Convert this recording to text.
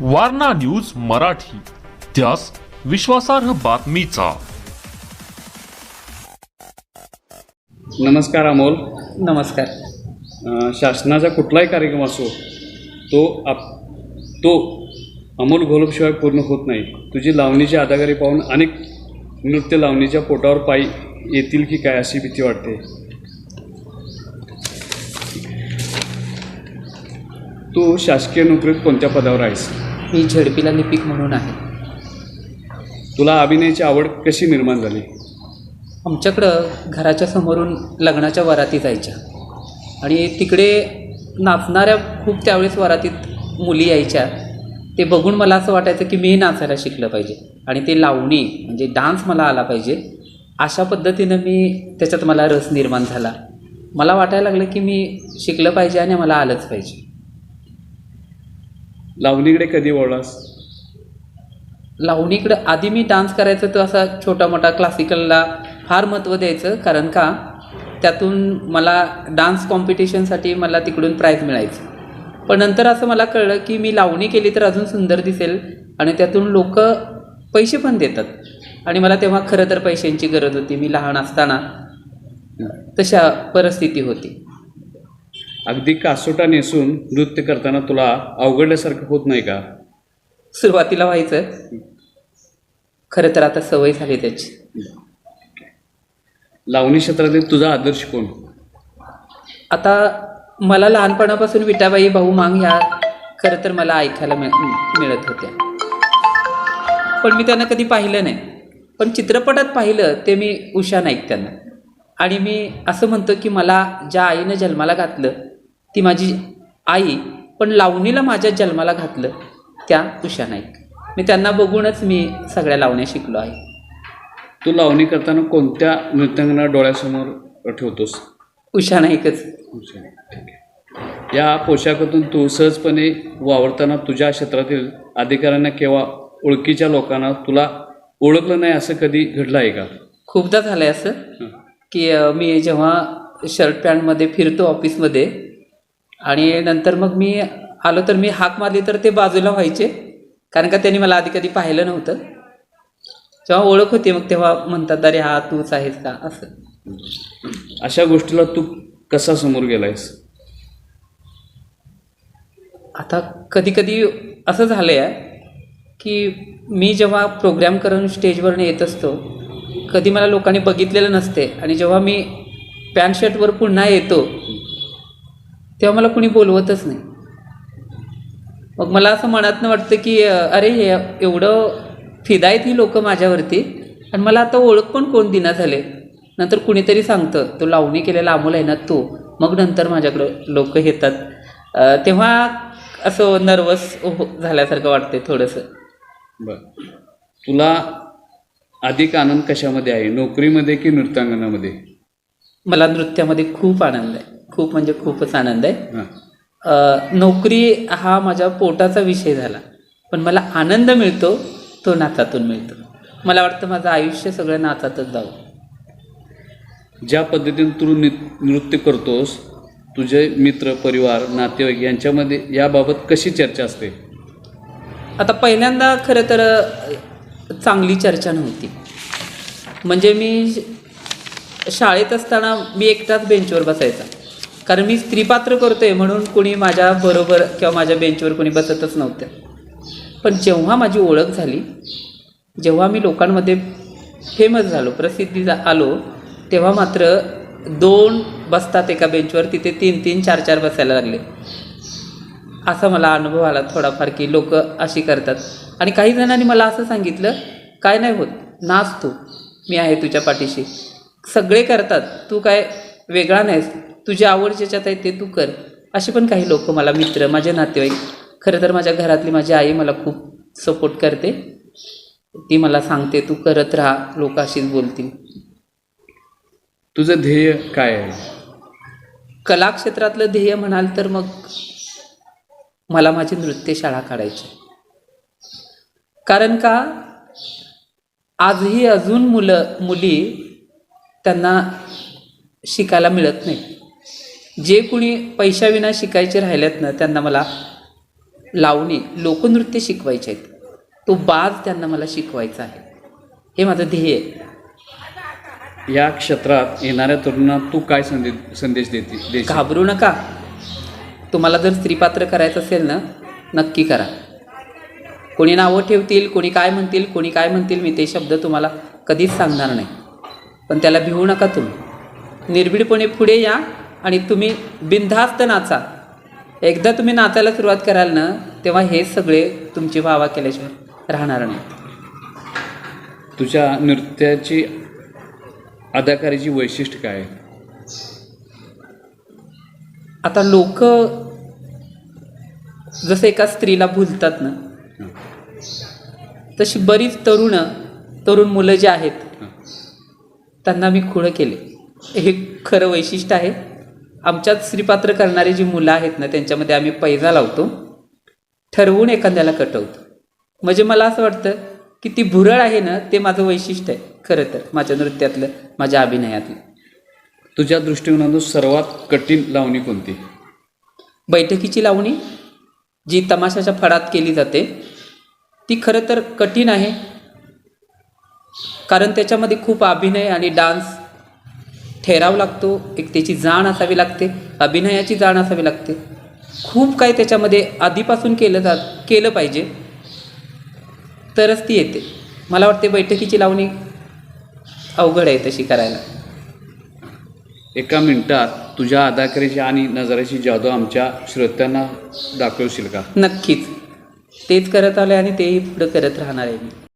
Warna news Marathi. त्यास विश्वासार्ह बातमीचा. नमस्कार अमोल. नमस्कार. अं, शासनाचा कुठलाही कार्यक्रम असो तो आप तो अमोल घोलपशिवाय पूर्ण होत नाही. तुझी लावणीची अदाकारी पाहून अनेक नृत्य लावणीच्या पोटावर पायी येतील की काय अशी भीती वाटते? तू शासकीय नोकरीत कोणत्या पदावर आहेस? मी झेडपीला लिपिक म्हणून आहे. तुला अभिनयाची आवड कशी निर्माण झाली? आमच्याकडं घराच्या समोरून लग्नाच्या वराती जायच्या. आणि तिकडे नाचणाऱ्या खूप त्यावेळेस वरातीत मुली यायच्या. ते बघून मला असं वाटायचं की मी नाचायला शिकलं पाहिजे. आणि ते लावणी म्हणजे डान्स मला आला पाहिजे. अशा पद्धतीनं मी त्याच्यात मला रस निर्माण झाला. मला वाटायला लागलं की मी शिकलं पाहिजे आणि मला आलंच पाहिजे. लावणीकडे कधी वळलास? लावणीकडं आधी मी डान्स करायचं तर असा छोटा मोठा क्लासिकलला फार महत्त्व द्यायचं. कारण का? त्यातून मला डान्स कॉम्पिटिशनसाठी मला तिकडून प्राईज मिळायचं. पण नंतर असं मला कळलं की मी लावणी केली तर अजून सुंदर दिसेल आणि त्यातून लोक पैसे पण देतात. आणि मला तेव्हा खरं तर पैशांची गरज होती. मी लहान असताना तशा परिस्थिती होती. अगदी कासोटा नेसून नृत्य करताना तुला अवघडल्यासारखं होत नाही का? सुरुवातीला व्हायचं खरं तर आता सवय झाली त्याची. लावणी क्षेत्रातील तुझा आदर्श कोण? आता मला लहानपणापासून विटाबाई भाऊ मांग ह्या खरं तर मला ऐकायला मिळ मिळत होत्या. पण मी त्यांना कधी पाहिलं नाही. पण चित्रपटात पाहिलं ते मी उषा नाईक त्यांना आणि मी असं म्हणतो की मला ज्या आईनं जन्माला घातलं ती माझी आई पण लावणीला माझ्या जन्माला घातलं त्या उषा नाईक. मी त्यांना बघूनच मी सगळ्या लावण्या शिकलो आहे. तू लावणी करताना कोणत्या नृत्यांगना डोळ्यासमोर ठेवतोस? उषा नाईकच. ठीक आहे. या पोशाखातून तू सहजपणे वावरताना तुझ्या क्षेत्रातील अधिकाऱ्यांना किंवा ओळखीच्या लोकांना तुला ओळखलं नाही असं कधी घडलं आहे का? खूपदा झालं आहे असं. की मी जेव्हा शर्ट पॅन्टमध्ये फिरतो ऑफिसमध्ये आणि नंतर मग मी आलो तर मी हाक मारली तर ते बाजूला व्हायचे. कारण का त्यांनी मला आधी कधी पाहिलं नव्हतं. जेव्हा ओळख होती मग तेव्हा म्हणतात अरे हा तूच आहेस का? असं. अशा गोष्टीला तू कसा समोर गेलायस? आता कधी कधी असं झालं आहे की मी जेव्हा प्रोग्राम करून स्टेजवरनं येत असतो कधी मला लोकांनी बघितलेलं नसते आणि जेव्हा मी पॅन्ट शर्टवर पुन्हा येतो तेव्हा मला कुणी बोलवतच नाही. मग मला असं मनातनं वाटतं की अरे हे एवढं फिदा आहेत ही लोकं माझ्यावरती. आणि मला आता ओळख पण कोण दिना झाले. नंतर कुणीतरी सांगतं तो लावणी केलेला अमोल आहे ना तो. मग नंतर माझ्याकडं लोक येतात. तेव्हा असं नर्वस झाल्यासारखं वाटते थोडंसं. बर. तुला अधिक आनंद कशामध्ये आहे? नोकरीमध्ये की नृत्यांगनामध्ये मला नृत्यामध्ये खूप आनंद आहे. खूप म्हणजे खूपच आनंद आहे. अ, नोकरी हा माझ्या पोटाचा विषय झाला. पण मला आनंद मिळतो तो नाचातून मिळतो. मला वाटतं माझं आयुष्य सगळं नाचातच जावं. ज्या पद्धतीने तू नि नृत्य करतोस तुझे मित्र परिवार नातेवाईक यांच्यामध्ये याबाबत कशी चर्चा असते? आता पहिल्यांदा खरं तर अ, चांगली चर्चा नव्हती. म्हणजे मी श- शाळेत असताना मी एकटाच बेंचवर बसायचा. कारण मी स्त्रीपात्र करतोय म्हणून कुणी माझ्या बरोबर किंवा माझ्या बेंचवर कुणी बसतच नव्हतं. पण जेव्हा माझी ओळख झाली जेव्हा मी लोकांमध्ये फेमस झालो प्रसिद्धी जा- आलो तेव्हा मात्र दोन बसतात एका बेंचवर तिथे तीन तीन चार चार बसायला लागले. असा मला अनुभव आला थोडाफार की लोक अशी करतात. आणि काही जणांनी मला असं सांगितलं काय नाही होत नाच तू. मी आहे तुझ्या पाठीशी. सगळे करतात. तू काय वेगळा नाहीस. तुझी आवड ज्याच्यात आहे ते तू कर. असे पण काही लोक मला मित्र माझे नातेवाईक खरं तर माझ्या घरातली माझी आई मला खूप सपोर्ट करते. ती मला सांगते तू करत राहा लोक अशीच बोलतील. तुझं ध्येय काय आहे? कला क्षेत्रातलं ध्येय म्हणाल तर मग मला माझी नृत्यशाळा काढायची कारण का? आजही अजून मुलं मुली त्यांना शिकायला मिळत नाही जे कुणी पैशाविना शिकायचे राहिलेत ना त्यांना मला लावणी लोकनृत्य शिकवायचे आहेत. तो बाज त्यांना मला शिकवायचा आहे. हे माझं ध्येय आहे. या क्षेत्रात येणाऱ्या तरुणांना तू काय संदेश संदेश देते घाबरू नका. तुम्हाला जर स्त्रीपात्र करायचं असेल ना नक्की करा. कोणी नावं ठेवतील कोणी काय म्हणतील कोणी काय म्हणतील मी ते शब्द तुम्हाला कधीच सांगणार नाही. पण त्याला भिवू नका तुम्ही. निर्भीडपणे पुढे या. आणि तुम्ही बिनधास्त नाचा. एकदा तुम्ही नाचायला सुरुवात कराल ना तेव्हा हे सगळे तुमची वावा केल्याशिवाय राहणार नाही. तुझ्या नृत्याची अदाकारीची वैशिष्ट्य काय? आता लोक जसं एका स्त्रीला भुलतात ना तशी बरीच तरुण तरुण मुलं जी आहेत त्यांना मी खुळं केले हे खरं वैशिष्ट्य आहे. आमच्यात स्त्रीपात्र करणारी जी मुलं आहेत ना त्यांच्यामध्ये आम्ही पैजा लावतो. ठरवून एखाद्याला कटवतो. म्हणजे मला असं वाटतं की ती भुरळ आहे ना ते माझं वैशिष्ट्य आहे खरं तर माझ्या नृत्यातलं माझ्या अभिनयातलं. तुझ्या दृष्टिकोनातून सर्वात कठीण लावणी कोणती? बैठकीची लावणी जी तमाशाच्या फडात केली जाते ती खरं तर कठीण आहे. कारण त्याच्यामध्ये खूप अभिनय आणि डान्स ठेराव लागतो एक त्याची जाण असावी लागते अभिनयाची जाण असावी लागते. खूप काही त्याच्यामध्ये आधीपासून केलं जात केलं पाहिजे. तरच ती येते. मला वाटते बैठकीची लावणी अवघड आहे तशी करायला. एका मिनिटात तुझ्या अदाकारीची आणि नजराची जादू आमच्या श्रोत्यांना दाखवशील का? नक्कीच. तेच करत आले आणि तेही पुढं करत राहणार आहे मी.